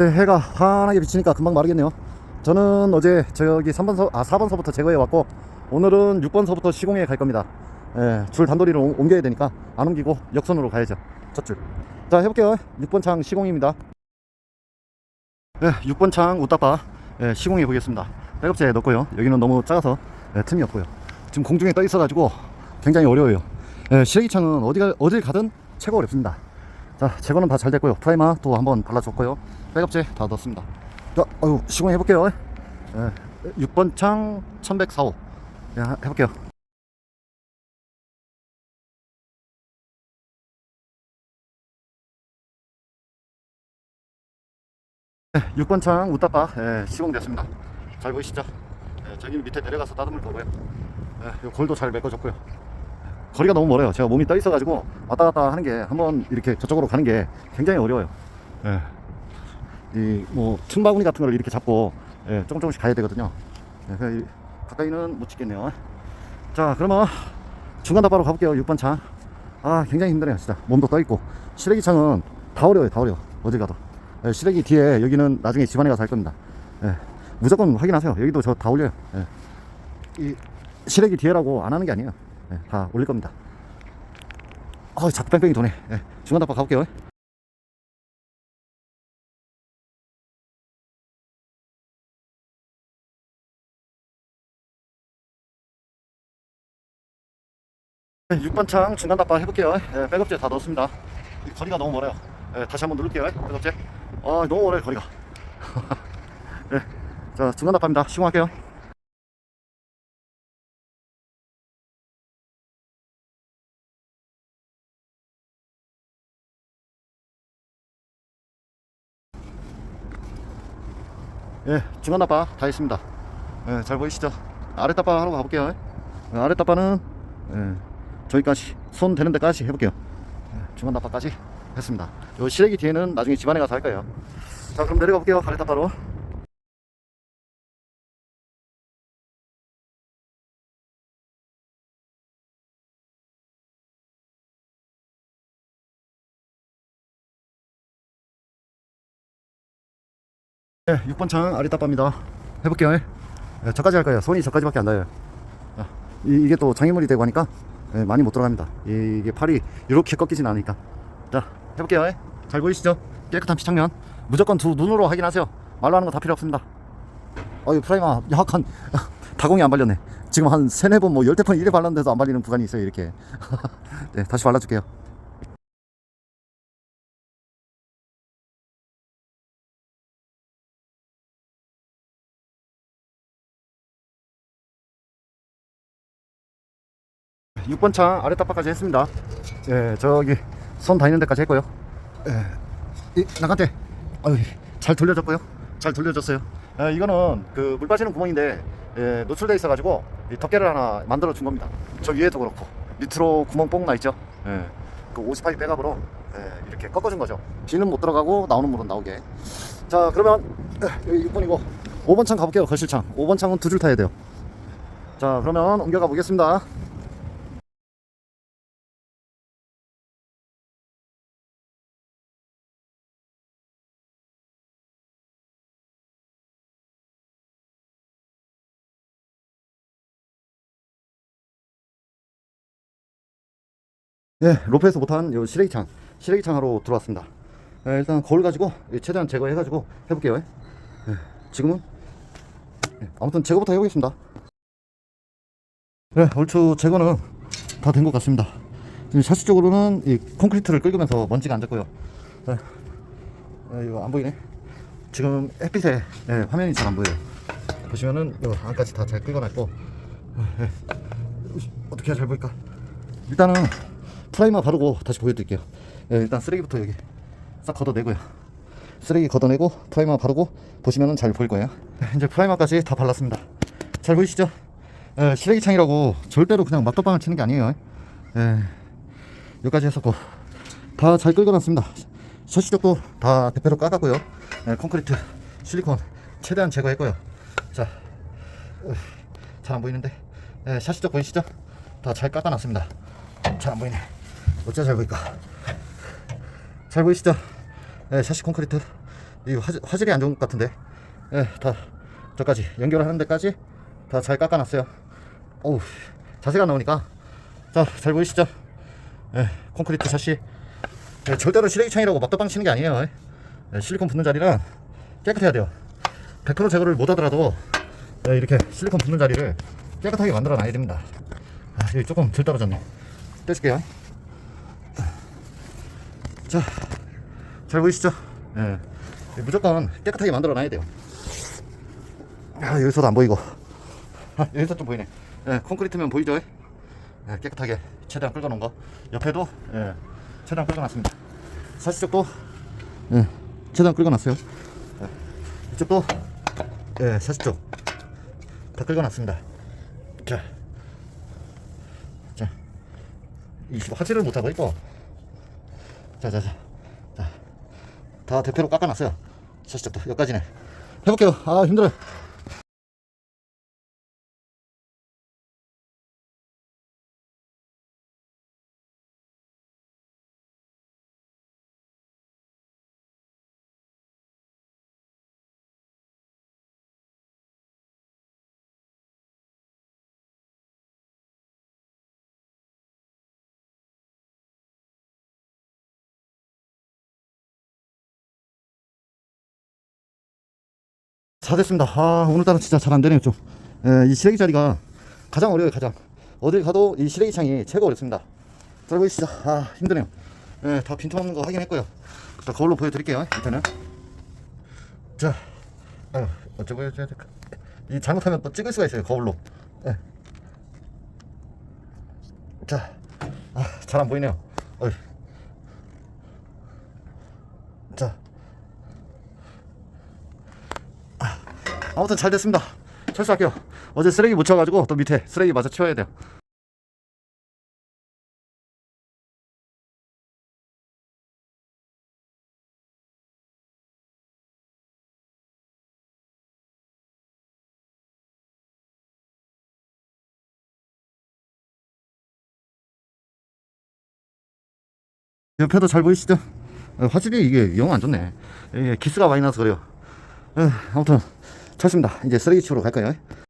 네, 해가 환하게 비치니까 금방 마르겠네요. 저는 어제 저기 3번서 아 4번서부터 제거해 왔고 오늘은 6번서부터 시공에 갈 겁니다. 예, 줄 단도리를 옮- 옮겨야 되니까 안 옮기고 역선으로 가야죠. 첫 줄. 자 해볼게요. 6번 창 시공입니다. 네, 6번 창 우따빠 예, 시공해 보겠습니다. 백업제 넣고요. 여기는 너무 작아서 예, 틈이 없고요. 지금 공중에 떠 있어 가지고 굉장히 어려워요. 예, 시래기 창은 어디가 어딜 가든 최고 어렵습니다. 자 제거는 다 잘 됐고요. 프라이머 또 한번 발라줬고요. 백업제 다 넣었습니다. 자, 어유 시공 해 볼게요. 예, 6번 창 1104호 예, 해볼게요. 네, 6번 창 우따빠 예, 시공됐습니다. 잘 보이시죠? 예, 저기는 밑에 내려가서 따듬을 거고요. 예, 요 골도 잘 메꿔줬고요. 예, 거리가 너무 멀어요. 제가 몸이 떠 있어가지고 왔다 갔다 하는 게 한번 이렇게 저쪽으로 가는 게 굉장히 어려워요. 예. 이뭐 층바구니 같은 걸 이렇게 잡고 예, 조금 조금씩 가야 되거든요. 예, 그래서 이- 가까이는 못 찍겠네요. 자, 그러면 중간 답바로 가볼게요. 6번 창. 아, 굉장히 힘드네요, 진짜. 몸도 떠 있고 시래기 창은 다 어려워요, 다 어려워. 어딜 가도. 예, 시래기 뒤에 여기는 나중에 집안에 가서 할 겁니다. 예, 무조건 확인하세요. 여기도 저 다 올려요. 예. 이 시래기 뒤에라고 안 하는 게 아니에요. 예, 다 올릴 겁니다. 어, 자꾸 뺑뺑이 도네. 예, 중간 답바 가볼게요. 네, 6번 창 중간 답바 해볼게요. 예, 백업제 다 넣었습니다. 이 거리가 너무 멀어요. 예, 다시 한번 누를게요. 백업제. 아, 너무 멀어요, 거리가. 예, 자, 중간 답바입니다. 시공할게요. 예, 중간 답바 다 했습니다. 예, 잘 보이시죠? 답바 하러 가볼게요. 예, 답바는 예, 저기까지 손 되는 데까지 해볼게요. 예, 중간 답바까지 했습니다. 요 시래기 뒤에는 나중에 집안에 가서 할 거예요. 자, 그럼 내려가 볼게요. 아래 답바로. 네, 6번 창 아래 답바입니다. 해볼게요. 예, 저까지 할 거예요. 손이 저까지밖에 안 닿아요. 자, 이, 게또 장애물이 되고 하니까 예, 많이 못 들어갑니다. 이, 이게 팔이 이렇게 꺾이진 않으니까. 자, 해볼게요. 예. 잘 보이시죠? 깨끗한 피창면. 무조건 두 눈으로 확인하세요. 말로 하는 거 다 필요 없습니다. 어이 프라이머 약간 다공이 안 발렸네. 지금 한 세네 번 뭐 열대 번 이래 발랐는데도 안 발리는 구간이 있어요. 이렇게. 네, 다시 발라줄게요. 육번창 아래 tap바까지 했습니다. 예, 저기 손 닿는 데까지 했고요. 예, 이 나간테 아유, 잘 돌려졌고요. 잘 돌려졌어요. 예, 이거는 그 물 빠지는 구멍인데 예, 노출돼 있어가지고 이 덮개를 하나 만들어 준 겁니다. 저 위에도 그렇고 밑으로 구멍 뽕 나 있죠. 예, 그 58 백압으로 예, 이렇게 꺾어준 거죠. 비는 못 들어가고 나오는 물은 나오게. 자, 그러면 예, 여기 6번이고 5번 창 가볼게요. 거실창. 5번 창은 두 줄 타야 돼요. 자, 그러면 옮겨가 보겠습니다. 예, 로페에서 못한 요 시래기창, 시래기창 하러 들어왔습니다. 예, 일단 거울 가지고 예, 최대한 제거해가지고 해볼게요. 예, 지금은 예, 아무튼 제거부터 해보겠습니다. 네, 얼추 제거는 다 된 것 같습니다. 지금 샤시 쪽으로는 이 콘크리트를 긁으면서 먼지가 안 졌고요. 예, 예, 이거 안 보이네. 지금 햇빛에 예, 화면이 잘 안 보여요. 보시면은 요 안까지 다 잘 긁어놨고 예, 예. 어떻게 해야 잘 보일까? 일단은 프라이머 바르고 다시 보여드릴게요. 예, 일단 쓰레기부터 여기 싹 걷어내고요. 쓰레기 걷어내고 프라이머 바르고 보시면은 잘 보일 거예요. 예, 이제 프라이머까지 다 발랐습니다. 잘 보이시죠? 예, 시래기 창이라고 절대로 그냥 막도방을 치는 게 아니에요. 예, 여기까지 했었고 다잘 긁어놨습니다. 셔시 쪽도 다 대패로 깎았고요. 예, 콘크리트, 실리콘 최대한 제거했고요. 자, 잘 안 보이는데 예, 샤시 쪽 보이시죠? 다 잘 깎아놨습니다. 잘 안 보이네. 어째 잘 보일까? 잘 보이시죠? 네, 샤시 콘크리트. 이 화, 화질 이 안 좋은 것 같은데. 예, 다 저까지 연결하는 데까지 다 잘 깎아놨어요. 어우 자세가 나오니까. 자 잘 보이시죠? 예, 콘크리트 샷시 예, 절대로 시래기창이라고 막다방 치는 게 아니에요. 예, 실리콘 붙는 자리랑 깨끗해야 돼요. 100% 제거를 못 하더라도 예, 이렇게 실리콘 붙는 자리를 깨끗하게 만들어 놔야 됩니다. 아, 여기 조금 덜 떨어졌네. 떼줄게요 자, 잘 보이시죠? 예. 무조건 깨끗하게 만들어 놔야 돼요. 아, 여기서도 안 보이고. 아, 여기서 좀 보이네. 예, 콘크리트면 보이죠? 예, 깨끗하게 최대한 긁어 놓은 거. 옆에도, 예, 최대한 긁어 놨습니다. 사시쪽도, 예, 최대한 긁어 놨어요. 예, 이쪽도, 예, 사시쪽. 다 긁어 놨습니다. 자. 자. 이 화질을 못 하고 있고. 자, 자, 자. 자. 다 대표로 깎아놨어요. 사실적도 여기까지네. 해볼게요. 아, 힘들어요. 다 됐습니다. 아, 오늘따라 진짜 잘 안 되네요, 좀. 예, 이 시래기 자리가 가장 어려워요, 가장. 어딜 가도 이 시래기 창이 최고 어렵습니다. 잘 보이시죠? 아, 힘드네요. 예, 다 빈틈없는 거 확인했고요. 자, 거울로 보여드릴게요, 일단은. 자, 아유, 어째 보여줘야 될까? 이 잘못하면 또 찍을 수가 있어요, 거울로. 예. 자, 아, 잘 안 보이네요. 어이. 자, 아무튼 잘 됐습니다. 철수할게요. 어제 쓰레기 묻혀가지고 또 밑에 쓰레기 마저 치워야 돼요. 옆에도 잘 보이시죠? 어, 화질이 이게 영 안 좋네. 이게 기스가 많이 나서 그래요. 에, 아무튼 쳤습니다. 이제 쓰레기 치우러 갈 거예요.